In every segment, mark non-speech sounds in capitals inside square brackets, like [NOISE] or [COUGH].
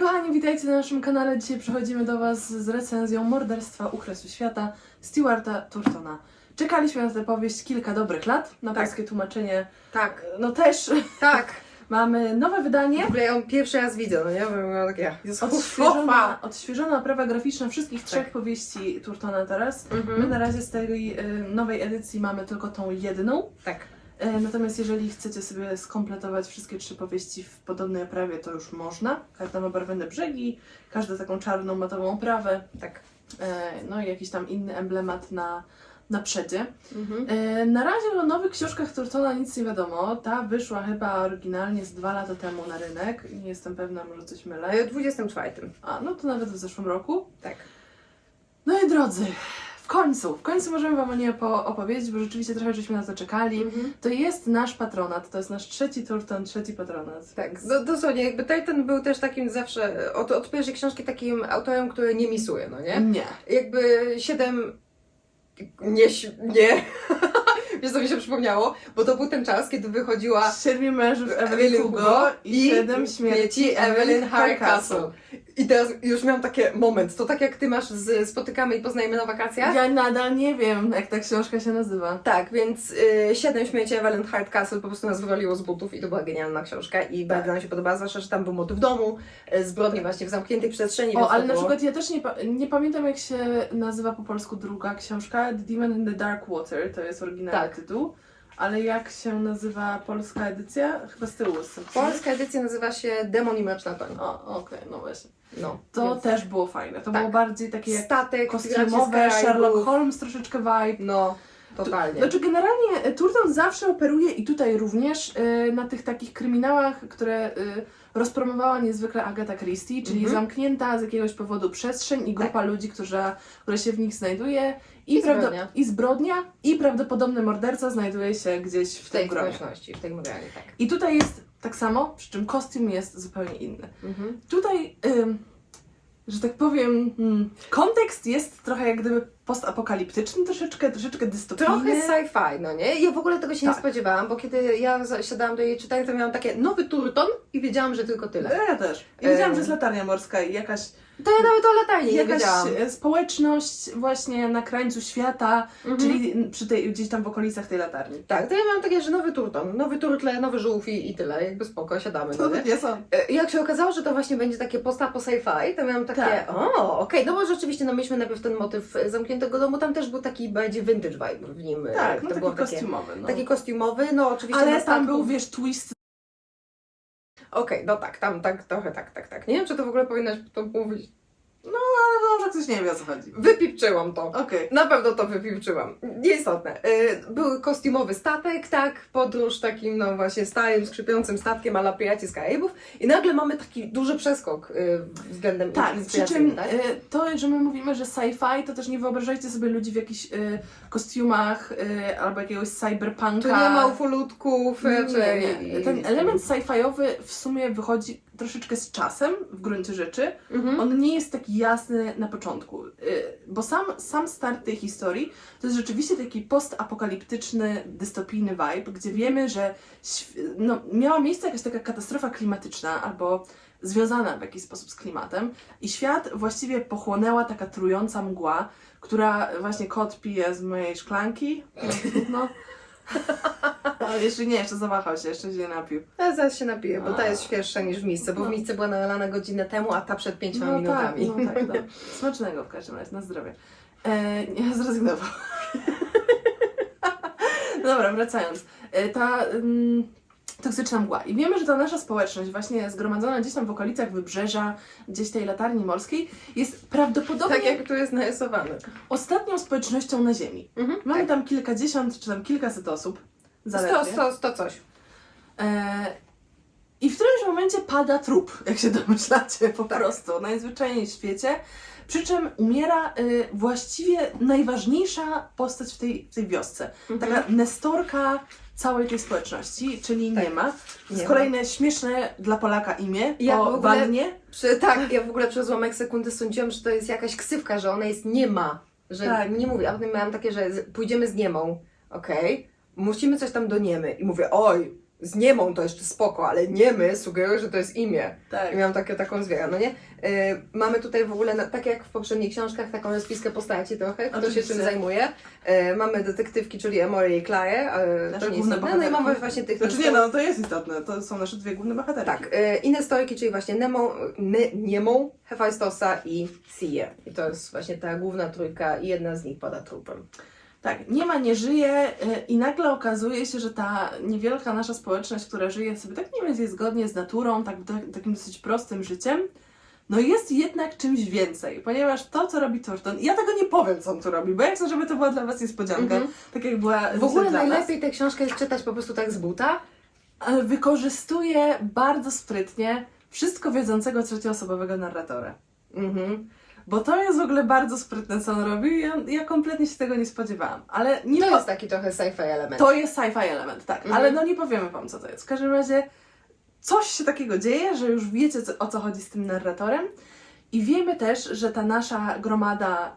kochani, witajcie na naszym kanale. Dzisiaj przechodzimy do Was z recenzją Morderstwa u kresu świata Stewarta Turtona. Czekaliśmy na tę powieść kilka dobrych lat. Na Tak. polskie tłumaczenie, Tak, no też tak. [LAUGHS] mamy nowe W wydanie. ogóle ja ją pierwszy raz widzę, no nie? Bo ja takie, Odświeżona, odświeżona oprawa graficzna wszystkich trzech Tak. powieści Turtona teraz. My Mhm. na razie z tej y, nowej edycji mamy tylko tą jedną. Tak. E, Natomiast jeżeli chcecie sobie skompletować wszystkie trzy powieści w podobnej oprawie, to już można. Każda ma barwne brzegi, każda taką czarną matową oprawę, Tak. e, no i jakiś tam inny emblemat na, na przedzie. Mhm. E, Na razie o nowych książkach Turtona nic nie wiadomo. Ta wyszła chyba oryginalnie z dwa lata temu na rynek. Nie jestem pewna, może coś mylę. W 24. A, no to nawet w zeszłym roku. Tak. No i drodzy, końcu, w końcu możemy Wam o niej opo- opowiedzieć, bo rzeczywiście trochę żeśmy na to czekali. Mhm. To jest nasz patronat, to jest nasz trzeci Turton, trzeci patronat. Tak, do, dosłownie, jakby Titan był też takim zawsze, od, od pierwszej książki takim autorem, który nie misuje, no nie? Nie. Jakby 7 nie, ś- nie, [LAUGHS] wiesz co mi się przypomniało, bo to był ten czas, kiedy wychodziła Siedmiu mężów Evelyn Hugo i siedem śmierci Evelyn Hardcastle. I teraz już miałam taki moment, to tak jak ty masz z Spotykamy i Poznajemy na wakacjach? Ja nadal nie wiem, jak ta książka się nazywa. Tak, więc y, Siedem śmieci Evelyn Hardcastle po prostu nas wywaliło z butów i to była genialna książka i Tak. bardzo nam się podobała, zwłaszcza, że tam był motyw domu, y, zbrodni właśnie w zamkniętej przestrzeni. O, ale na przykład ja też nie, pa- nie pamiętam, jak się nazywa po polsku druga książka. The Demon in the Dark Water, to jest oryginalny Tak. tytuł. Ale jak się nazywa polska edycja? Chyba z tyłu jest napisane. Polska edycja nazywa się Demon i Mroczna Toń. O, okej, no właśnie. No, To więc- też było fajne. To Tak. było bardziej takie jak Statek, kostiumowe, z Sherlock Karaibów. Holmes troszeczkę vibe. No, totalnie. Znaczy generalnie e, Turton zawsze operuje i tutaj również e, na tych takich kryminałach, które e, rozpromowała niezwykle Agatha Christie, czyli Mhm. zamknięta z jakiegoś powodu przestrzeń i grupa ludzi, która, która się w nich znajduje i, I prawda- zbrodnia. i zbrodnia i prawdopodobny morderca znajduje się gdzieś w, w tej gromie. społeczności, w tej morali, tak. I tutaj jest tak samo, przy czym kostium jest zupełnie inny. Mhm. Tutaj, ym, że tak powiem, mm, kontekst jest trochę jak gdyby postapokaliptyczny, troszeczkę, troszeczkę dystopijny. Trochę sci-fi, no nie? Ja w ogóle tego się Tak. nie spodziewałam, bo kiedy ja siadałam do jej czytania, to miałam takie nowy Turton i wiedziałam, że tylko tyle. Ja też. I wiedziałam, Em. że jest latarnia morska i jakaś, To ja nawet o latarni nie jakaś wiedziałam. e, społeczność właśnie na krańcu świata, Mhm. czyli przy tej, gdzieś tam w okolicach tej latarni. Tak, to ja miałam takie, że nowy Turton, nowy Turtle, nowy żółw i, i tyle, jakby spoko, siadamy, no nie? są. E, jak się okazało, że to właśnie będzie takie posta po sci-fi, to miałam takie, Tak. o, okej, no bo rzeczywiście, no mieliśmy najpierw ten motyw e, zamkniętego domu, tam też był taki bardziej vintage vibe w nim. e, Tak, no taki było kostiumowy. No. taki kostiumowy, no oczywiście na Ale tam statku- był, wiesz, twist. Okej, no tak, tam tak, trochę tak, tak, tak. Nie wiem, czy to w ogóle powinnaś to mówić. Ale może ktoś nie wie o co chodzi. Wypipczyłam to. Okej. Na pewno to wypipczyłam. Nieistotne. Y, Był kostiumowy statek, tak, podróż takim, no właśnie, starym, skrzypiącym statkiem ala Piraci z Karaibów i nagle mamy taki duży przeskok y, względem Tak, przy czym tak? e, to, że my mówimy, że sci-fi, to też nie wyobrażajcie sobie ludzi w jakichś e, kostiumach e, albo jakiegoś cyberpunka. Tu nie ma ufolutków, Nie, nie, nie. Ten element sci-fiowy w sumie wychodzi troszeczkę z czasem w gruncie rzeczy. Mhm. On nie jest taki jasny na początku, y, bo sam, sam start tej historii to jest rzeczywiście taki postapokaliptyczny, dystopijny vibe, gdzie wiemy, że św- no, miała miejsce jakaś taka katastrofa klimatyczna albo związana w jakiś sposób z klimatem i świat właściwie pochłonęła taka trująca mgła, która właśnie kot pije z mojej szklanki. [LAUGHS] No. Ale jeszcze nie, jeszcze zawahał się, jeszcze się nie napił. Ja zaraz się napiję, bo ta jest świeższa niż w misce, bo w No. misce była nalana godzinę temu, a ta przed pięcioma No tak, minutami. no tak, no. Smacznego w każdym razie, na zdrowie. E, nie, [LAUGHS] zrezygnował. Dobra, wracając. E, ta ym, toksyczna mgła. I wiemy, że ta nasza społeczność, właśnie zgromadzona gdzieś tam w okolicach wybrzeża, gdzieś tej latarni morskiej, jest prawdopodobnie Tak jak tu jest narysowane. ostatnią społecznością na Ziemi. Mhm. Mamy tak. tam kilkadziesiąt, czy tam kilkaset osób. Zaledwie. sto, sto coś. E, I w którymś momencie pada trup, jak się domyślacie, po Tak. prostu, najzwyczajniej w świecie. Przy czym umiera y, właściwie najważniejsza postać w tej, w tej wiosce. Mhm. Taka nestorka całej tej społeczności, czyli Tak. nie ma. Nie jest ma. kolejne śmieszne dla Polaka imię Ja po ogóle- wannie. Przy, tak, ja w ogóle przez ułamek sekundy sądziłam, że to jest jakaś ksywka, że ona jest nie ma. Że Tak. nie mówię, a potem miałam takie, że pójdziemy z niemą, okej, musimy coś tam do niemy. I mówię, oj, z niemą to jeszcze spoko, ale niemy sugeruje, że to jest imię. Tak. I miałam takie, taką zwierzę, no nie? E, mamy tutaj w ogóle, na, tak jak w poprzednich książkach, taką rozpiskę postaci trochę, kto się Oczywiście. czym zajmuje. E, mamy detektywki, czyli Emory i Claire, e, Nasze to nie główne istotne. No i mamy właśnie tych Znaczy nie, no to jest istotne, to są nasze dwie główne bohaterki. Tak, inne storyki, czyli właśnie Nemo, ne, Niemą, Hefajstosa i Sia. I to jest właśnie ta główna trójka i jedna z nich pada trupem. Tak, nie ma, nie żyje y, i nagle okazuje się, że ta niewielka nasza społeczność, która żyje sobie tak mniej więcej zgodnie z naturą, tak, tak, takim dosyć prostym życiem, no jest jednak czymś więcej, ponieważ to, co robi Thornton, ja tego nie powiem, co on tu robi, bo ja chcę, żeby to była dla Was niespodzianka, Mhm. tak jak była W ogóle najlepiej tę książkę jest czytać po prostu tak z buta. Ale wykorzystuje bardzo sprytnie wszystko wiedzącego trzecioosobowego narratora. Mhm. Bo to jest w ogóle bardzo sprytne, co on robi. Ja, ja kompletnie się tego nie spodziewałam. Ale nie To po- jest taki trochę sci-fi element. To jest sci-fi element, tak. Mhm. Ale no nie powiemy wam, co to jest. W każdym razie coś się takiego dzieje, że już wiecie, co, o co chodzi z tym narratorem. I wiemy też, że ta nasza gromada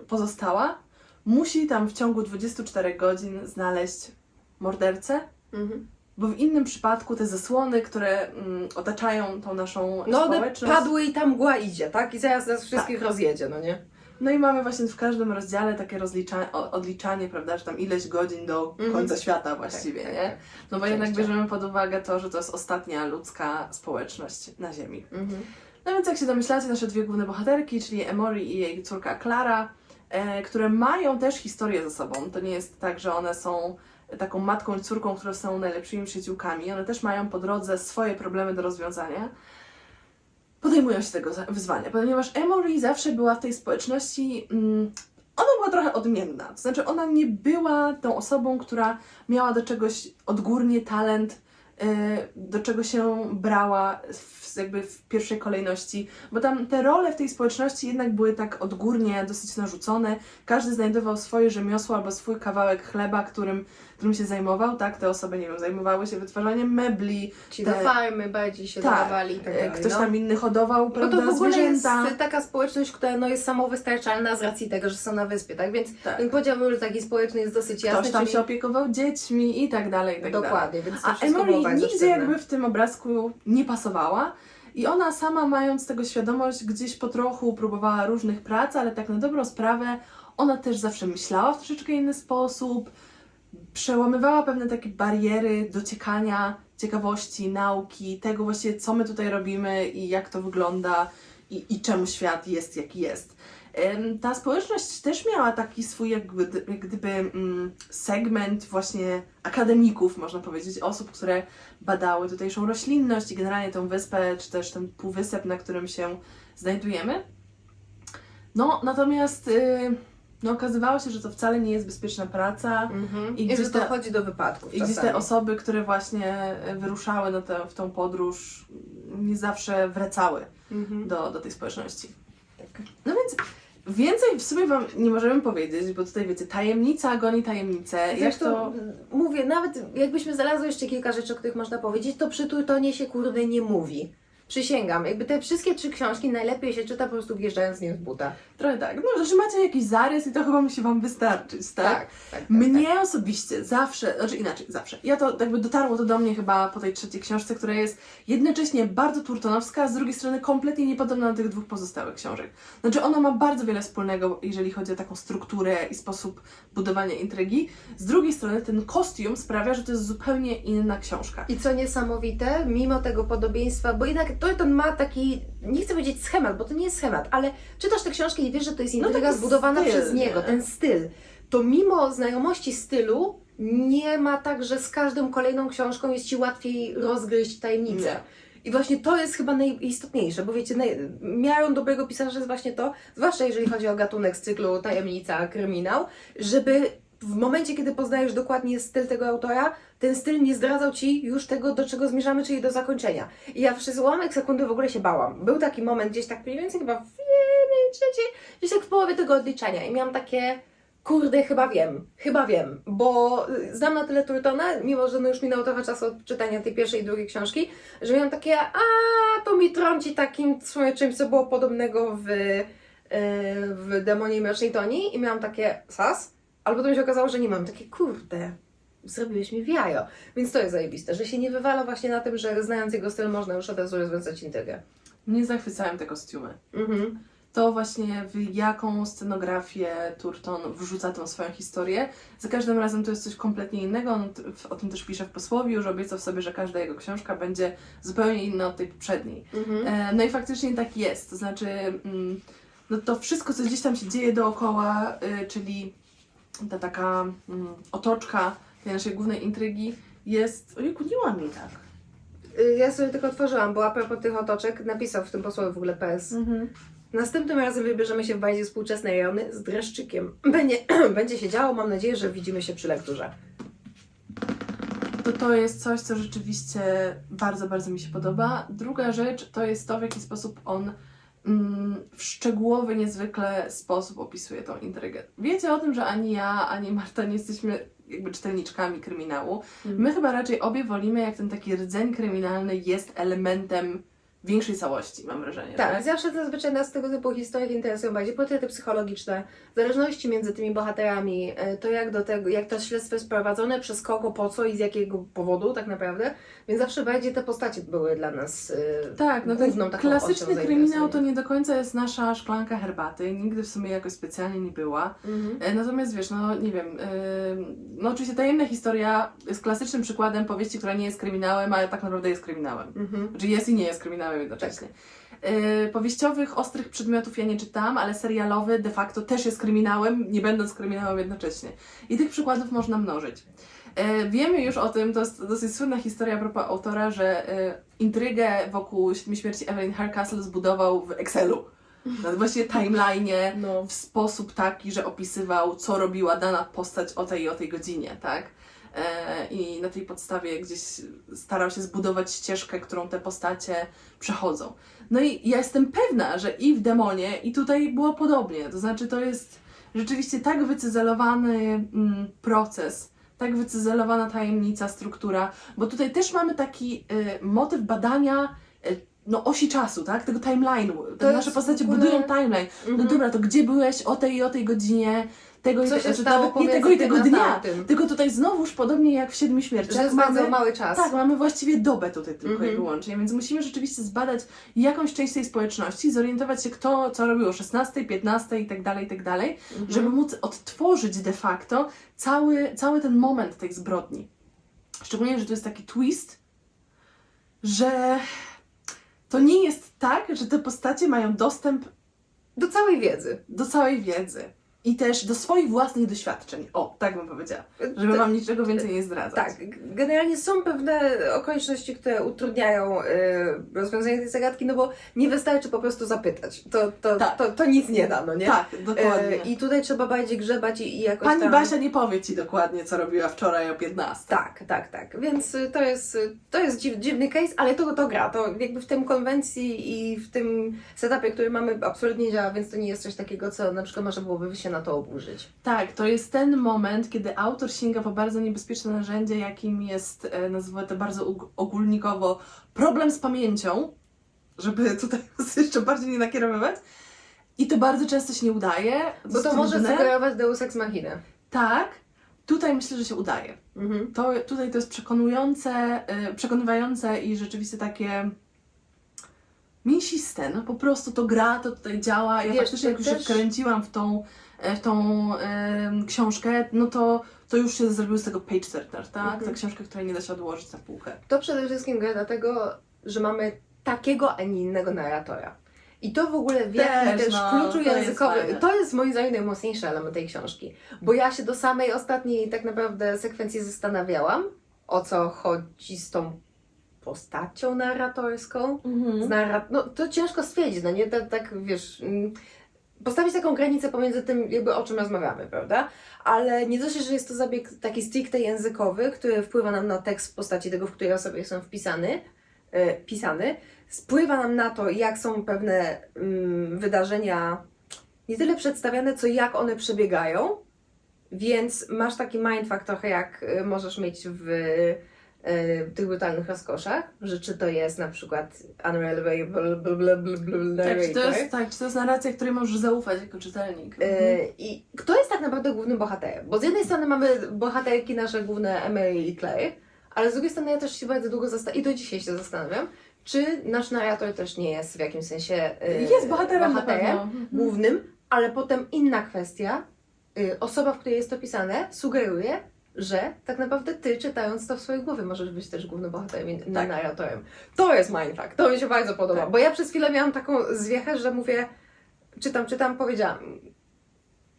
y, pozostała musi tam w ciągu 24 godzin znaleźć mordercę, Mhm. Bo w innym przypadku te zasłony, które mm, otaczają tą naszą No one społeczność... padły i ta mgła idzie, tak? I zaraz nas wszystkich rozjedzie, no nie? No i mamy właśnie w każdym rozdziale takie rozlicza- o- odliczanie, prawda, że tam ileś godzin do Mhm. końca świata właściwie, Tak, nie? tak, No bo jednak bierzemy pod uwagę to, że to jest ostatnia ludzka społeczność na Ziemi. Mhm. No więc jak się domyślacie, nasze dwie główne bohaterki, czyli Emory i jej córka Clara, e, które mają też historię ze sobą. To nie jest tak, że one są taką matką i córką, które są najlepszymi przyjaciółkami. One też mają po drodze swoje problemy do rozwiązania. Podejmują się tego wyzwania, ponieważ Emory zawsze była w tej społeczności. Mm, ona była trochę odmienna. To znaczy, ona nie była tą osobą, która miała do czegoś odgórnie talent, e, do czego się brała w, jakby w pierwszej kolejności, bo tam te role w tej społeczności jednak były tak odgórnie dosyć narzucone. Każdy znajdował swoje rzemiosło albo swój kawałek chleba, którym, którym się zajmował, tak? Te osoby, nie wiem, zajmowały się wytwarzaniem mebli, Ci Te- farmy bardziej się Tak, zajmowali i tak e, dalej, ktoś no. tam inny hodował, prawda, to w ogóle zwierzęta. jest taka społeczność, która no, jest samowystarczalna z racji tego, że są na wyspie, tak? Więc Tak. ten podział ról taki społeczny jest dosyć jasny. Ktoś tam czyli... się opiekował dziećmi i tak dalej, i tak dalej. Dokładnie, więc to A bardzo nigdzie jakby w tym obrazku nie pasowała. I ona sama, mając tego świadomość, gdzieś po trochu próbowała różnych prac, ale tak na dobrą sprawę, ona też zawsze myślała w troszeczkę inny sposób, przełamywała pewne takie bariery dociekania, ciekawości, nauki, tego właściwie, co my tutaj robimy i jak to wygląda i, i czemu świat jest, jaki jest. Ta społeczność też miała taki swój jakby, jak gdyby mm, segment właśnie akademików, można powiedzieć, osób, które badały tutejszą roślinność i generalnie tą wyspę, czy też ten półwysep, na którym się znajdujemy. No, natomiast y, no, okazywało się, że to wcale nie jest bezpieczna praca. Mhm. I I, gdzieś że to chodzi do wypadków I gdzieś te czasami. osoby, które właśnie y, wyruszały na tę, w tą podróż, nie zawsze wracały Mhm. do, do tej społeczności. Tak. No więc więcej w sumie Wam nie możemy powiedzieć, bo tutaj wiecie, tajemnica goni tajemnicę. Jak Zresztą to... mówię, nawet jakbyśmy znalazły jeszcze kilka rzeczy, o których można powiedzieć, to przy Turtonie się kurde nie mówi. Przysięgam, jakby te wszystkie trzy książki najlepiej się czyta po prostu wjeżdżając nie z buta. Trochę tak. No, że macie jakiś zarys i to chyba musi Wam wystarczyć, tak? tak, tak. Mnie osobiście zawsze, znaczy inaczej, zawsze. Ja to jakby dotarło to do mnie chyba po tej trzeciej książce, która jest jednocześnie bardzo turtonowska, a z drugiej strony kompletnie niepodobna do tych dwóch pozostałych książek. Znaczy ona ma bardzo wiele wspólnego, jeżeli chodzi o taką strukturę i sposób budowania intrygi. Z drugiej strony ten kostium sprawia, że to jest zupełnie inna książka. I co niesamowite, mimo tego podobieństwa, bo jednak Torton ma taki, nie chcę powiedzieć schemat, bo to nie jest schemat, ale czytasz tę książkę i wiesz, że to jest No intryga taki zbudowana styl, przez niego, nie? ten styl. To mimo znajomości stylu, nie ma tak, że z każdą kolejną książką jest Ci łatwiej rozgryźć tajemnicę. Nie. I właśnie to jest chyba najistotniejsze, bo wiecie, naj... miarą dobrego pisarza jest właśnie to, zwłaszcza jeżeli chodzi o gatunek z cyklu tajemnica, kryminał, żeby w momencie, kiedy poznajesz dokładnie styl tego autora, ten styl nie zdradzał Ci już tego, do czego zmierzamy, czyli do zakończenia. I ja przez ułamek sekundy w ogóle się bałam. Był taki moment gdzieś tak mniej więcej chyba w jednej trzeciej, gdzieś tak w połowie tego odliczania i miałam takie... Kurde, chyba wiem, chyba wiem, bo znam na tyle Turtona, mimo że no już minęło trochę czasu od czytania tej pierwszej i drugiej książki, że miałam takie, a to mi trąci takim czymś, co było podobnego w, y, w Demonie Mrocznej Toni i miałam takie sas, ale potem się okazało, że nie mam, takie kurde, zrobiłeś mi w jajo. Więc to jest zajebiste, że się nie wywala właśnie na tym, że znając jego styl można już od razu rozwiązać intrygę. Mnie zachwycają te kostiumy. Mhm. To właśnie w jaką scenografię Turton wrzuca tą swoją historię. Za każdym razem to jest coś kompletnie innego. On o tym też pisze w posłowiu, że obiecał sobie, że każda jego książka będzie zupełnie inna od tej poprzedniej. Mhm. E, No i faktycznie tak jest. To znaczy, mm, no to wszystko, co gdzieś tam się dzieje dookoła, y, czyli ta taka mm, otoczka tej naszej głównej intrygi jest... Ojejku, nie łamie tak. Y, Ja sobie tylko otworzyłam, bo a propos tych otoczek napisał w tym posłowie w ogóle PS. Następnym razem wybierzemy się w bardziej współczesne rejony z dreszczykiem. [CLEARS THROAT] Będzie, [CLEARS THROAT] będzie się działo, mam nadzieję, że widzimy się przy lekturze. To to jest coś, co rzeczywiście bardzo, bardzo mi się podoba. Druga rzecz to jest to, w jaki sposób on w szczegółowy, niezwykle sposób opisuje tą intrygę. Wiecie o tym, że ani ja, ani Marta nie jesteśmy jakby czytelniczkami kryminału. My chyba raczej obie wolimy, jak ten taki rdzeń kryminalny jest elementem większej całości, mam wrażenie. Tak, zawsze zazwyczaj nas tego typu historie interesują bardziej portrety psychologiczne, zależności między tymi bohaterami, e, to jak do tego, jak to śledztwo jest prowadzone, przez kogo, po co i z jakiego powodu tak naprawdę, więc zawsze bardziej te postacie były dla nas e, Tak, no główną taką klasyczny kryminał to nie do końca jest nasza szklanka herbaty. Nigdy w sumie jakoś specjalnie nie była. Mhm. E, Natomiast wiesz, no nie wiem, no oczywiście tajemna historia jest klasycznym przykładem powieści, która nie jest kryminałem, ale tak naprawdę jest kryminałem. Mhm. Znaczy jest i nie jest kryminałem jednocześnie. Yy, powieściowych, ostrych przedmiotów ja nie czytam, ale serialowy de facto też jest kryminałem, nie będąc kryminałem jednocześnie. I tych przykładów można mnożyć. Yy, wiemy już o tym, to jest dosyć słynna historia a propos autora, że yy, intrygę wokół Śmierci Evelyn Hardcastle zbudował w Excelu. Na właściwie timeline'ie, No. w sposób taki, że opisywał, co robiła dana postać o tej i o tej godzinie, tak? E, I na tej podstawie gdzieś starał się zbudować ścieżkę, którą te postacie przechodzą. No i ja jestem pewna, że i w Demonie, i tutaj było podobnie. To znaczy, to jest rzeczywiście tak wycyzelowany mm, proces, tak wycyzelowana tajemnica, struktura, bo tutaj też mamy taki y, motyw badania y, no, osi czasu, tak? Tego timeline'u. Nasze postacie ogóle- budują timeline. No Mhm. dobra, to gdzie byłeś o tej i o tej godzinie, tego i Co te, się stało nawet nie pomiędzy tego i tym tego a dnia. tamtym? Tylko tutaj znowuż podobnie jak w Siedmiu Śmierciach Że mamy, mały czas. tak, mamy właściwie dobę tutaj tylko Mhm. i wyłącznie, więc musimy rzeczywiście zbadać jakąś część tej społeczności, zorientować się kto co robił o 16, 15 i tak dalej, i tak dalej, Mhm. żeby móc odtworzyć de facto cały, cały ten moment tej zbrodni. Szczególnie, że to jest taki twist, że to nie jest tak, że te postacie mają dostęp Do całej wiedzy. do całej wiedzy i też do swoich własnych doświadczeń. O, tak bym powiedziała, żeby Te- wam niczego więcej nie zdradzać. Tak, generalnie są pewne okoliczności, które utrudniają y, rozwiązanie tej zagadki, no bo nie wystarczy po prostu zapytać. To, to, Tak. to, to nic nie da, no nie? Tak, dokładnie. E, I tutaj trzeba bardziej grzebać i, i jakoś Pani tam... Basia nie powie ci dokładnie, co robiła wczoraj o 15. Tak, tak, tak. Więc y, to jest, y, to jest dziw, dziwny case, ale to, to gra. To jakby w tym konwencji i w tym setupie, który mamy, absolutnie działa, więc to nie jest coś takiego, co na przykład można byłoby się na to oburzyć. Tak, to jest ten moment, kiedy autor sięga po bardzo niebezpieczne narzędzie, jakim jest, e, nazwę to bardzo ogólnikowo, problem z pamięcią, żeby [LAUGHS] tutaj [LAUGHS] jeszcze bardziej nie nakierowywać. I to bardzo często się nie udaje. Bo to może sugerować Deus Ex Machina. Tak, tutaj myślę, że się udaje. Mhm. To, tutaj to jest przekonujące, y, przekonywające i rzeczywiście takie mięsiste, no po prostu to gra, to tutaj działa. Ja Wiesz, faktycznie jak już się też- wkręciłam w tą, e, w tą em, książkę, no to, to już się zrobił z tego page turner, tak? Mhm. Ta książka, której nie da się odłożyć na półkę. To przede wszystkim gra dlatego, że mamy takiego, a nie innego narratora. I to w ogóle w jakim Też, też no, kluczu to jest językowym, fajne. to jest moim zdaniem najmocniejszy element tej książki. Bo ja się do samej ostatniej tak naprawdę sekwencji zastanawiałam, o co chodzi z tą postacią narratorską. Z narra- no to ciężko stwierdzić, no nie? Tak, tak wiesz, mm, postawić taką granicę pomiędzy tym, jakby o czym rozmawiamy, prawda? Ale nie dość, że jest to zabieg taki stricte językowy, który wpływa nam na tekst w postaci tego, w której osobie są wpisany, e, pisany, wpływa nam na to, jak są pewne mm, wydarzenia nie tyle przedstawiane, co jak one przebiegają, więc masz taki mindfuck trochę jak y, możesz mieć w e, tych brutalnych rozkoszach, że czy to jest na przykład unreliable bl, bl, bl, bl, bl, Tak, czy to jest, tak, czy to jest narracja, której możesz zaufać jako czytelnik. Mhm. I kto jest tak naprawdę głównym bohaterem? Bo z jednej strony mamy bohaterki nasze główne Emily i Claire, ale z drugiej strony ja też się bardzo długo zastanawiam, i do dzisiaj się zastanawiam, czy nasz narrator też nie jest w jakimś sensie e, Jest bohaterem, bohaterem. Mhm. głównym, ale potem inna kwestia, y, osoba, w której jest to pisane, sugeruje, że tak naprawdę ty, czytając to w swojej głowie, możesz być też głównym bohaterem i Tak. narratorem. To jest mindfuck, to mi się bardzo podoba, Tak. bo ja przez chwilę miałam taką zwiechę, że mówię, czytam, czytam, powiedziałam,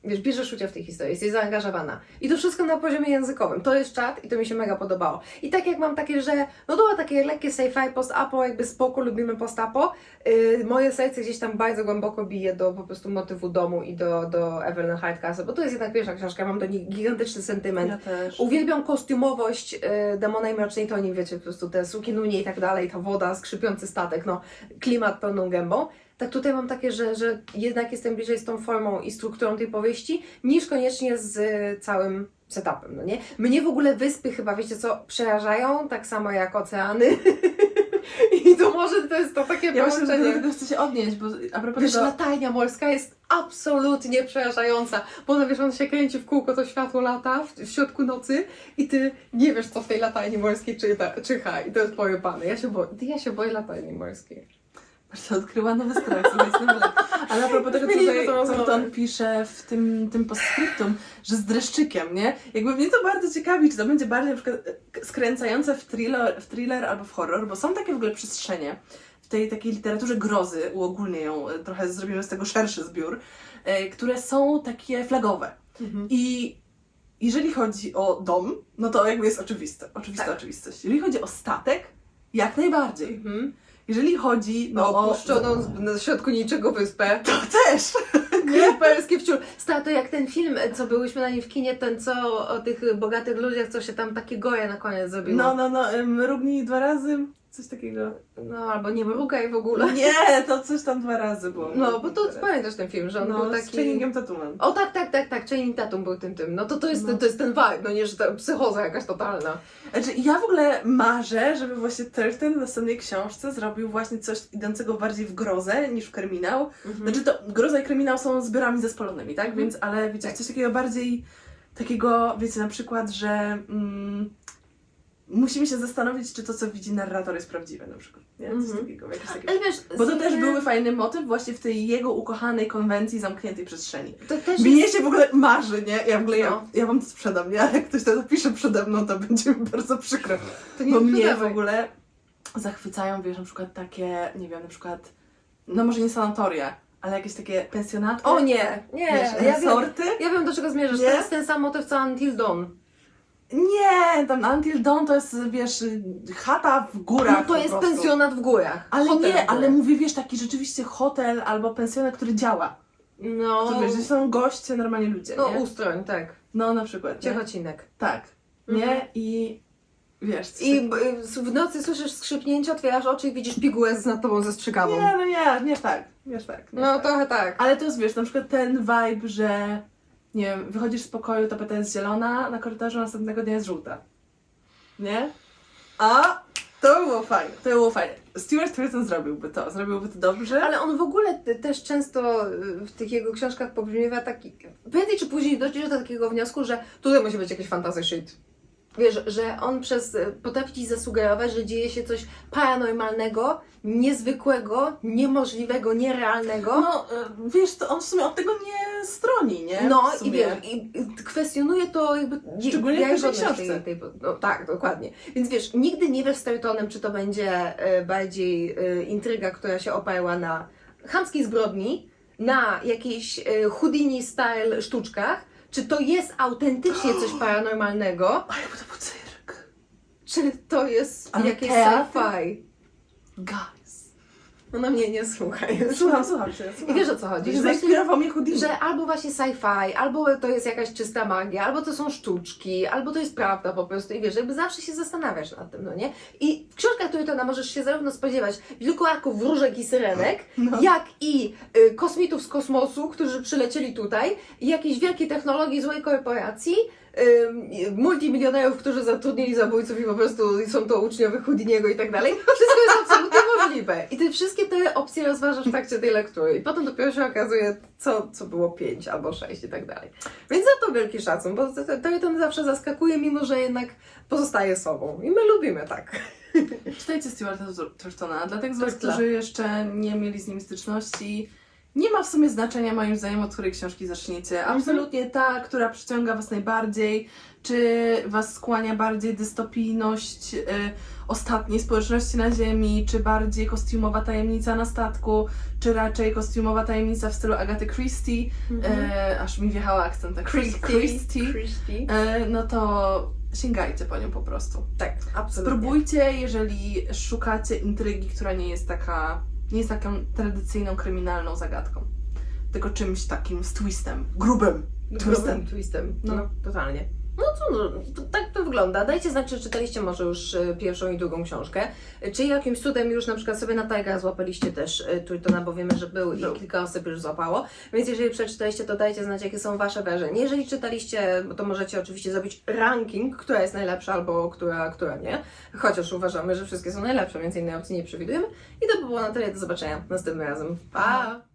wiesz, bierzesz udział w tej historii, jesteś zaangażowana. I to wszystko na poziomie językowym. To jest czat i to mi się mega podobało. I tak jak mam takie, że no dobra, takie lekkie sci-fi, post-apo, jakby spoko, lubimy post-apo, yy, moje serce gdzieś tam bardzo głęboko bije do po prostu motywu domu i do, do Evelyn Hardcastle, bo to jest jednak pierwsza książka, mam do niej gigantyczny sentyment. Ja też. Uwielbiam kostiumowość y, Demona i Mrocznej Toni, wiecie, po prostu te sukinunie i tak dalej, ta woda, skrzypiący statek, no, klimat pełną gębą. Tak tutaj mam takie, że, że jednak jestem bliżej z tą formą i strukturą tej powieści, niż koniecznie z całym setupem, no nie? Mnie w ogóle wyspy chyba, wiecie co, przerażają, tak samo jak oceany. [LAUGHS] I to może to jest to takie Ja do połączenie. tego chcę się odnieść, bo a propos Wiesz, tego... latajnia morska jest absolutnie przerażająca. Bo ona, wiesz, on się kręci w kółko, to światło lata w, w środku nocy i ty nie wiesz, co w tej latajni morskiej czyta, czyha i to jest pojebane. Ja się, boję, ja się boję latajni morskiej. Bardzo odkryła nowy strach, słuchajcie, lek. Ale a propos tego, co tutaj. Thornton pisze w tym, tym postscriptum, że z dreszczykiem, nie? Jakby mnie to bardzo ciekawi, czy to będzie bardziej na przykład e, skręcające w thriller, w thriller albo w horror, bo są takie w ogóle przestrzenie w tej takiej literaturze grozy, uogólnię ją, e, trochę zrobimy z tego szerszy zbiór, e, które są takie flagowe. I jeżeli chodzi o dom, no to jakby jest oczywiste, oczywista Tak. oczywistość. Jeżeli chodzi o statek, jak najbardziej. Mhm. Jeżeli chodzi no, o... opuszczoną z- na środku niczego wyspę. [LAUGHS] To też! [LAUGHS] Creeperskie wciul. Sta, to jak ten film, co byłyśmy na nim w kinie, ten co o tych bogatych ludziach, co się tam takie goje na koniec zrobiło. No, no, no, em, mrugnij dwa razy, coś takiego. no albo nie mrugaj w ogóle. Nie, to coś tam dwa razy było. No, bo to pamiętasz ten film, że on no, był z taki... Channingiem Tatumem. O tak, tak, tak, tak, Channing Tatum był tym tym. No to to jest, No. to jest ten vibe, no nie, że ta psychoza jakaś totalna. Znaczy, ja w ogóle marzę, żeby właśnie Turton w następnej książce zrobił właśnie coś idącego bardziej w grozę niż w kryminał. Znaczy to groza i kryminał są zbiorami zespolonymi, tak? Mhm. Więc, ale wiecie, Tak. coś takiego bardziej takiego, wiecie, na przykład, że mm, musimy się zastanowić, czy to, co widzi narrator jest prawdziwe na przykład. Nie? Coś Mhm. takiego, jakieś takie Ale wiesz, Bo to też były fajny motyw właśnie w tej jego ukochanej konwencji zamkniętej przestrzeni. To też Mnie jest... się w ogóle marzy, nie? Ja w ogóle, ja, No. ja wam to sprzedam, nie? Ale jak ktoś to zapisze przede mną, to będzie mi bardzo przykro. To nie Bo mnie w ogóle zachwycają, wiesz, na przykład takie, nie wiem, na przykład, no może nie sanatoria, ale jakieś takie pensjonaty. O nie, nie, Wiesz, ja wiem, ja wiem do czego zmierzasz, Nie? to jest ten sam motyw co Until Dawn. Nie, tam Until Dawn to jest, wiesz, chata w górach No to po jest prostu. pensjonat w górach. Ale Hotel w nie, górach. ale mówię, wiesz, taki rzeczywiście hotel albo pensjonat, który działa. No, To wiesz, że są goście, normalnie ludzie, no nie? ustroń, tak. No na przykład, nie? Ciechocinek. Tak. Mhm. Nie? I wiesz, coś I b- y, w nocy słyszysz skrzypnięcie, otwierasz oczy i widzisz pigułę z nad tobą ze strzykawą. Nie, no nie, nie tak. Wiesz tak. Nie No tak. trochę tak. Ale to jest, wiesz, na przykład ten vibe, że nie wiem, wychodzisz z pokoju, tapeta jest zielona, na korytarzu następnego dnia jest żółta. Nie? A to by było fajne, to by było fajne. Stuart Turton zrobiłby to, zrobiłby to dobrze. Ale on w ogóle t- też często y, w tych jego książkach pobrzmiewa taki. Prędzej czy później dojdzie do takiego wniosku, że tutaj musi być jakiś fantasy shit. Wiesz, że on przez y, potrafi ci zasugerować, że dzieje się coś paranormalnego, niezwykłego, niemożliwego, nierealnego. No, y, wiesz, to on w sumie od tego nie stroni, nie? No W i wiesz, i kwestionuje to jakby Szczególnie w wiarygodność pierwszej książce. Tej, tej, no tak, dokładnie. Więc wiesz, nigdy nie wiesz z Tertonem, czy to będzie e, bardziej e, intryga, która się oparła na chamskiej zbrodni, na jakiejś e, Houdini style sztuczkach, czy to jest autentycznie coś [GASPS] paranormalnego, A jakby to był cyrk. czy to jest Ale jakieś teatr? sci-fi. Guys. No na mnie nie słuchaj. Słucham, słucham cię. I wiesz o co chodzi? Że zainspirował mnie Houdini. Że albo właśnie sci-fi, albo to jest jakaś czysta magia, albo to są sztuczki, albo to jest prawda po prostu. I wiesz, jakby zawsze się zastanawiasz nad tym, no nie? I w książkach Turtona możesz się zarówno spodziewać wilkołaków, wróżek i syrenek, No. jak i y, kosmitów z kosmosu, którzy przylecieli tutaj, i jakiejś wielkiej technologii złej korporacji, multimilionerów, którzy zatrudnili zabójców i po prostu są to uczniowie Houdiniego i tak dalej. Wszystko jest absolutnie [LAUGHS] możliwe. I ty wszystkie te opcje rozważasz w trakcie tej lektury i potem dopiero się okazuje, co, co było pięć albo sześć i tak dalej. Więc za to wielki szacun, bo Tolkien zawsze zaskakuje, mimo że jednak pozostaje sobą. I my lubimy tak. [LAUGHS] Czytajcie Stuarta Turtona. Dla tych z Was, którzy jeszcze nie mieli z nim styczności, nie ma w sumie znaczenia moim zdaniem, od której książki zaczniecie. Mhm. Absolutnie ta, która przyciąga Was najbardziej, czy Was skłania bardziej dystopijność y, ostatniej społeczności na Ziemi, czy bardziej kostiumowa tajemnica na statku, czy raczej kostiumowa tajemnica w stylu Agaty Christie, e, aż mi wjechała akcent, tak, Christie, Christie. e, no to sięgajcie po nią po prostu. Tak, absolutnie. Spróbujcie, jeżeli szukacie intrygi, która nie jest taka, nie jest taką tradycyjną kryminalną zagadką, tylko czymś takim z twistem, grubym. Twistem. Twistem. No, No. totalnie. No co, no, to, tak to wygląda. Dajcie znać, czy czytaliście może już e, pierwszą i drugą książkę. E, Czy jakimś cudem już na przykład sobie na Tiger złapaliście też e, Turtona, bo wiemy, że był, Był. i kilka osób już złapało. Więc jeżeli przeczytaliście, to dajcie znać, jakie są Wasze wrażenia. Jeżeli czytaliście, to możecie oczywiście zrobić ranking, która jest najlepsza albo która, która nie. Chociaż uważamy, że wszystkie są najlepsze, więc innej opcji nie przewidujemy. I to by było na tyle. Do zobaczenia następnym razem. Pa!